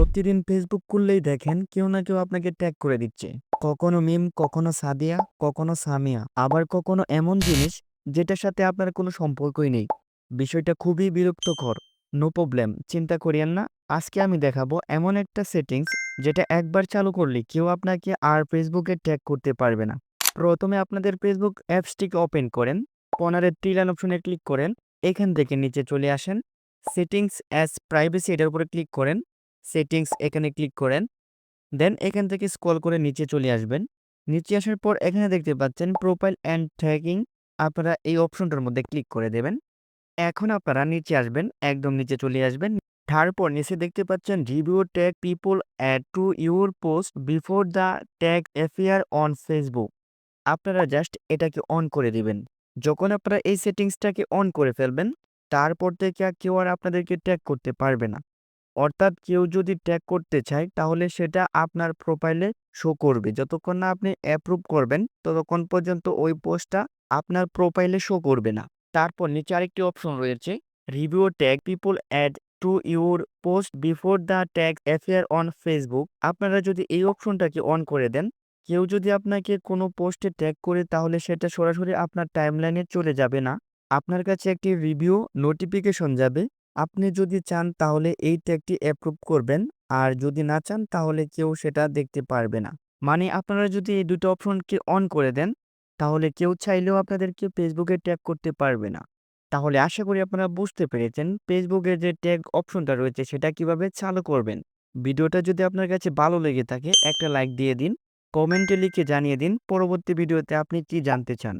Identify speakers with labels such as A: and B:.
A: প্রতিদিন ফেসবুক খুললেই দেখেন কেউ না কেউ আপনাকে ট্যাগ করে দিচ্ছে। কখনো মিম কখনো সাদিয়া, কখনো সামিয়া, আবার কখনো এমন জিনিস যেটার সাথে আপনার কোনো সম্পর্কই নেই। বিষয়টা খুবই বিরক্তকর। নো প্রবলেম চিন্তা করিয়েন না। আজকে আমি দেখাবো এমন একটা সেটিংস যেটা একবার চালু করলে কেউ আপনাকে আর ফেসবুকে ট্যাগ করতে পারবে না। প্রথমে আপনাদের ফেসবুক অ্যাপসটিকে ওপেন করেন কর্নারের ত্রিলাইন অপশনে ক্লিক করেন, এখান থেকে নিচে চলে আসেন সেটিংস অ্যাজ প্রাইভেসি এটার উপরে ক্লিক করেন সেটিংস এখানে ক্লিক করেন। দেন এখান থেকে স্ক্রল করে নিচে চলে আসবেন। নিচে আসার পর এখানে দেখতে পাচ্ছেন প্রোফাইল অ্যান্ড ট্র্যাকিং আপনারা এই অপশনটার মধ্যে ক্লিক করে দেবেন। এখন আপনারা নিচে আসবেন, একদম নিচে চলে আসবেন। তারপর নিচে দেখতে পাচ্ছেন review tag people add to your post before the tag appear on Facebook আপনারা জাস্ট এটাকে অন করে দিবেন। যখন আপনারা এই সেটিংসটাকে অন করে ফেলবেন, তারপর থেকে কেউ আর আপনাদেরকে ট্যাগ করতে পারবে না। অর্থাৎ কেউ যদি ট্যাগ করতে চায়, তাহলে সেটা আপনার প্রোফাইলে শো করবে। যতক্ষণ না আপনি অ্যাপ্রুভ করবেন, ততক্ষণ পর্যন্ত ওই পোস্টটা আপনার প্রোফাইলে শো করবে না। তারপর নিচে আরেকটি অপশন রয়েছে review tag people add to your post before the tag appear on Facebook আপনারা যদি এই অপশনটাকে অন করে দেন, কেউ যদি আপনাকে কোনো পোস্টে ট্যাগ করে, তাহলে সেটা সরাসরি আপনার টাইমলাইনে চলে যাবে না। আপনার কাছে একটি রিভিউ নোটিফিকেশন যাবে। আপনি যদি চান তাহলে এই ট্যাগটি অ্যাপ্রুভ করবেন। আর যদি না চান তাহলে কেউ সেটা দেখতে পারবে না। মানে আপনারা যদি এই দুটো অপশনকে অন করে দেন, তাহলে কেউ চাইলেও আপনাদেরকে ফেসবুকে ট্যাগ করতে পারবে না। তাহলে আশা করি আপনারা বুঝতে পেরেছেন ফেসবুকের যে ট্যাগ অপশনটা রয়েছে সেটা কীভাবে চালু করবেন। ভিডিওটা যদি আপনার কাছে ভালো লেগে থাকে, একটা লাইক দিয়ে দিন কমেন্টে লিখে জানিয়ে দিন পরবর্তী ভিডিওতে আপনি কি জানতে চান।